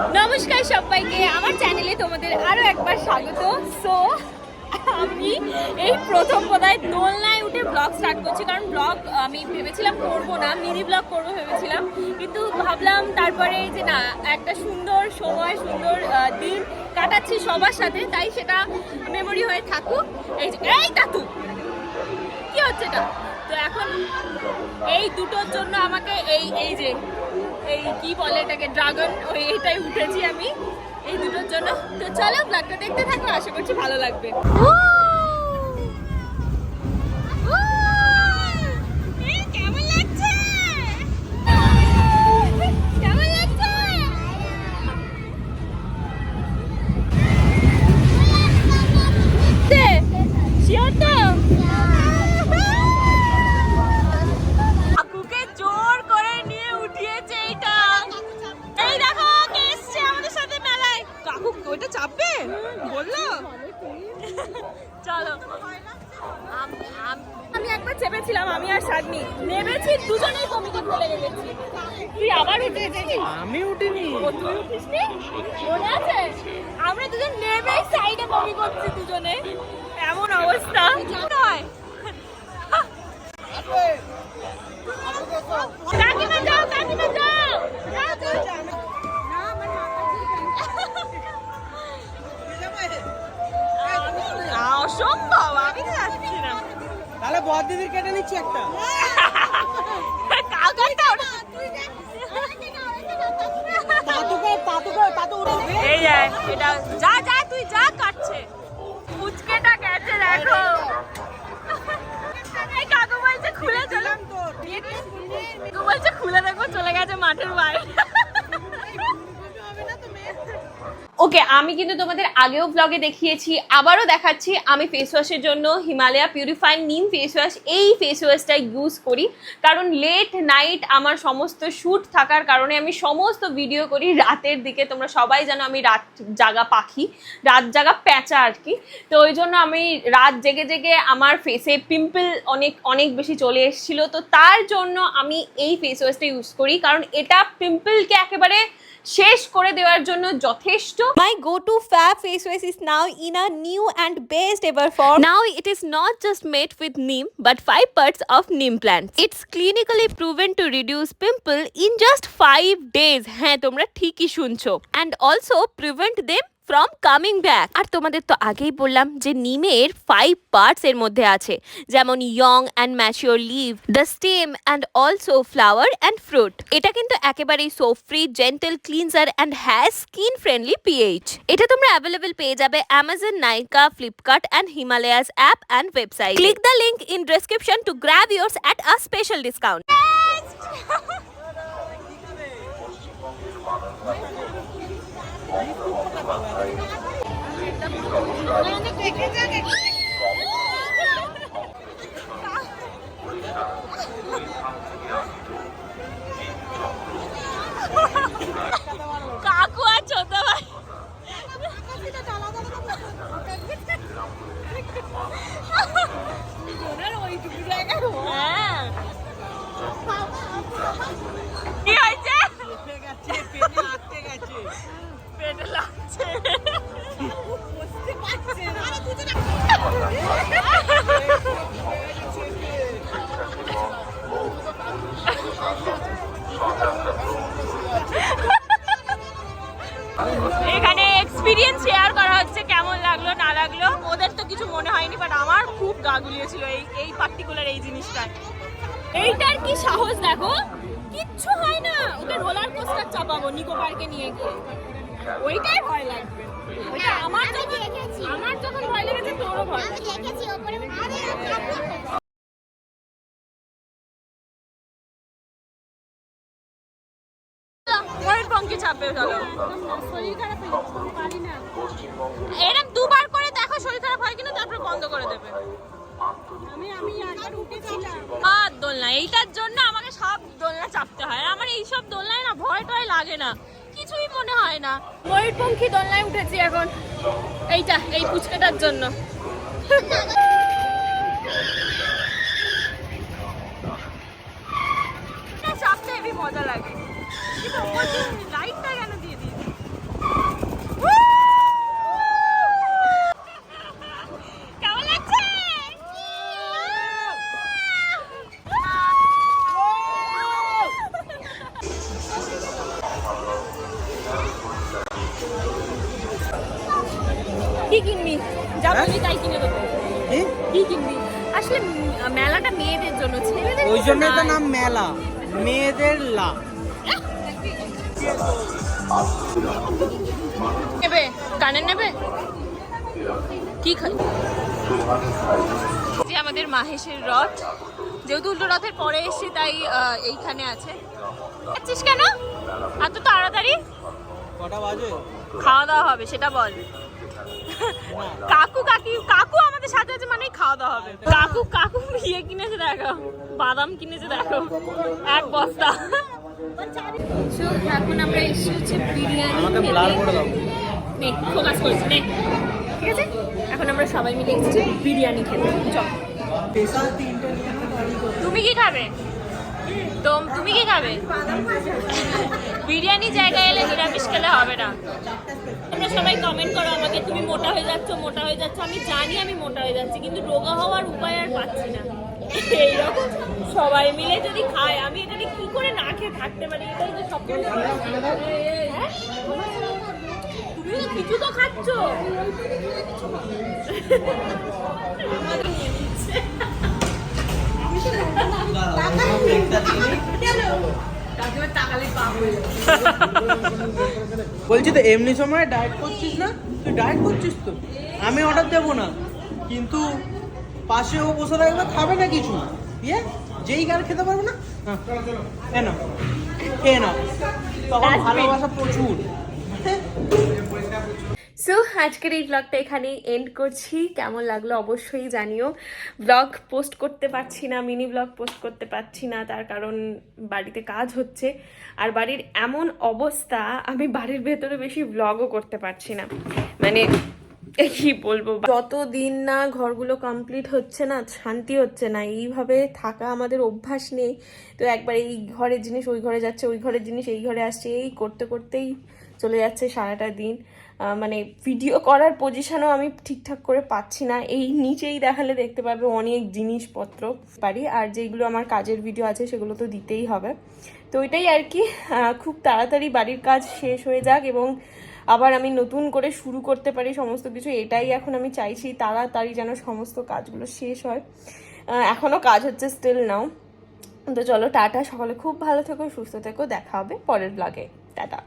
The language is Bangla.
নমস্কার সবাইকে, আমার চ্যানেলে তোমাদের আরও একবার স্বাগত। সো আমি এই প্রথম বোধহয় দোলনায় উঠে ব্লগ স্টার্ট করছি, কারণ ব্লগ আমি ভেবেছিলাম করব না মিনি ব্লগ করব ভেবেছিলাম। কিন্তু ভাবলাম তারপরে যে না, একটা সুন্দর সময়, সুন্দর দিন কাটাচ্ছি সবার সাথে, তাই সেটা মেমোরি হয়ে থাকুক। এই যে, এই তাতু কি হচ্ছে এটা? তো এখন এই দুটোর জন্য আমাকে এই এই যে এই কি বলে এটাকে ড্রাগন ওই এটাই উঠেছি আমি এই দুটোর জন্য। তো চলো ব্লগটা দেখতে থাকো, আশা করছি ভালো লাগবে। একবার চেপেছিলাম আমি আর সাগনি নেমেছি দুজনেই কমিটি ফেলে নেমেছি তুই আবার উঠে এসেছিস আমি উঠিনি তুই উঠিসনি মনে আছে আমরা দুজন নেমে সাইডে বমি করছি দুজনে এমন অবস্থা নয় তাহলে বদ দিদির কেটে নিচ্ছি একটা। এই এটা যা যা তুই যা কাটছে। ফুচকেটা গেছে দেখো এই কাকু বলছে খুলে চলে। কাকু বলছে খুলে দেখো চলে গেছে মাঠের বাইরে। ওকে আমি কিন্তু তোমাদের আগেও ব্লগে দেখিয়েছি, আবারও দেখাচ্ছি আমি ফেস ওয়াশের জন্য Himalaya purifying neem face wash এই ফেস ওয়াশটা ইউজ করি। কারণ লেট নাইট আমার সমস্ত শ্যুট থাকার কারণে আমি সমস্ত ভিডিও করি, রাতের দিকে তোমরা সবাই জানো আমি রাত জাগা পাখি, রাত জাগা প্যাঁচা আর কি। তো ওই জন্য আমি রাত জেগে জেগে আমার ফেসে পিম্পল অনেক অনেক বেশি চলে এসেছিল। তো তার জন্য আমি এই ফেস ওয়াশটা ইউজ করি, কারণ এটা পিম্পলকে একেবারে শেষ করে দেওয়ার জন্য যথেষ্ট। My go-to fab face wash is now in a new and best ever form. Now it is not just made with neem but 5 parts of neem plants. It's clinically proven to reduce pimple in just 5 days. হ্যাঁ তোমরা ঠিকই শুনছো and also prevent them from coming back আর তোমাদের তো আগেই বললাম যে নিমের ফাইভ পার্টস এর মধ্যে আছে। যেমন young and mature leaf the stem and also flower and fruit এটা কিন্তু একেবারেই soap free gentle cleanser and has skin friendly pH এটা তোমরা অ্যাভেলেবল পেয়ে যাবে Amazon Nykaa Flipkart and Himalaya's app and website click the link in description to grab yours at a special discount. কাকু এখানে এক্সপিরিয়েন্স শেয়ার করা হচ্ছে, কেমন লাগল, না লাগল। ওদের তো কিছু মনে হয়নি বাট আমার খুব গা গুলিয়েছিল এই এই পার্টিকুলার এই জিনিসটায়। এইটার কি সাহস দেখো? কিচ্ছু হয় না। ওকে রোলার কোস্টার চাপাবো নিকো পার্কে নিয়ে গিয়ে। ওইটাই ভয় লাগবে। ওইটা আমার যখন আমার যখন ভয় লেগেছে তোরও ভয় লাগবে। ময়ূর পঙ্কে চাপবে চলো এরকম দুবার করে দেখো শরীর খারাপ হয় কিনা তারপর বন্ধ করে দেবে। আর দোলনা এইটার জন্য আমাকে সব দোলনা চাপতে হয়। আমার এই সব দোলনায় না ভয় টয় লাগে না। কিছুই মনে হয় না। ময়ূরপঙ্খী দোলনায় উঠেছি এখন। এইটা এই পুচকেটার জন্য। মজা লাগে। কি কিনবি? যা? বলবি তাই কিনে দেবো। কি? কিনবি? আসলে মেলাটা মেয়েদের জন্য ছেলেদের ওই জন্য তো নাম মেলা। মেয়েদের লা। নেবে? কানের নেবে? কি খাই? যে আমাদের মাহেশের রথ। যেহেতু উল্টো রথের পরে এসে তাই এইখানে আছে। কেন? এত তাড়াতাড়ি? খাওয়া দাওয়া হবে সেটা বল। কাকু কাকি কাকু আমাদের সাথে আছে মানে খাওয়া দাওয়া হবে। কাকু কাকু ইয়ে কিনেছে দেখো বাদাম কিনেছে দেখো এক বস্তা। এখন আমরা এসেছি হচ্ছে বিরিয়ানি আমাকে ব্লার করে দাও। নে ফোকাস করিস নে। ঠিক আছে? এখন আমরা সবাই মিলে এসেছি বিরিয়ানি খেতে। চল। স্পেশাল তিনটে নিয়ে আমি বাড়ি করব। তুমি কি খাবে? তো তুমি কি খাবে? বিরিয়ানি জায়গায় এলে নিরামিষ খেলে হবে না। তোমরা সবাই কমেন্ট করো আমাকে, তুমি মোটা হয়ে যাচ্ছ, মোটা হয়ে যাচ্ছ। আমি জানি আমি মোটা হয়ে যাচ্ছি, কিন্তু রোগা হওয়ার উপায় আর পাচ্ছি না। এইরকম সবাই মিলে যদি খায়, আমি এখানে কি করে না খেয়ে থাকতে পারি? এটাই তো? তুমি তো কিছু তো খাচ্ছ। বলছি তো এমনি সময় ডায়েট করছিস না? তুই ডায়েট করছিস তো? আমি অর্ডার দেবো না। কিন্তু পাশে ও বসে থাকবে খাবে না কিছু ইয়ে যেই গাল খেতে পারব না? হ্যাঁ, খেয়ে নাও। খেয়ে নাও। তখন. ভালোবাসা প্রচুর। সো আজকের এই ব্লগটা এখানেই এন্ড করছি। কেমন লাগল অবশ্যই জানিও। ব্লগ পোস্ট করতে পারছি না মিনি ব্লগ পোস্ট করতে পারছি না, তার কারণ বাড়িতে কাজ হচ্ছে। আর বাড়ির এমন অবস্থা, আমি বাড়ির ভেতরে বেশি ব্লগও করতে পারছি না। মানে কি বলব? যতদিন না ঘরগুলো কমপ্লিট হচ্ছে না, শান্তি হচ্ছে না, এইভাবে থাকা আমাদের অভ্যাস নেই। তো একবার এই ঘরের জিনিস, ওই ঘরে যাচ্ছে, ওই ঘরের জিনিস, এই ঘরে আসছে, এই করতে করতেই চলে যাচ্ছে সারাটা দিন। মানে ভিডিও করার পজিশনও আমি ঠিকঠাক করে পাচ্ছি না। এই নিচেই দেখালে দেখতে পাবে অনেক জিনিসপত্র। পারি, আর যেইগুলো আমার কাজের ভিডিও আছে সেগুলো তো দিতেই হবে। তো ওইটাই আর কি খুব তাড়াতাড়ি বাড়ির কাজ শেষ হয়ে যাক এবং আবার আমি নতুন করে শুরু করতে পারি সমস্ত কিছু। এটাই এখন আমি চাইছি তাড়াতাড়ি যেন সমস্ত কাজগুলো শেষ হয়। এখনও কাজ হচ্ছে স্টিল নাও তো চলো টাটা, সকলে খুব ভালো থেকো, সুস্থ থেকো, দেখা হবে পরের ব্লগে টাটা।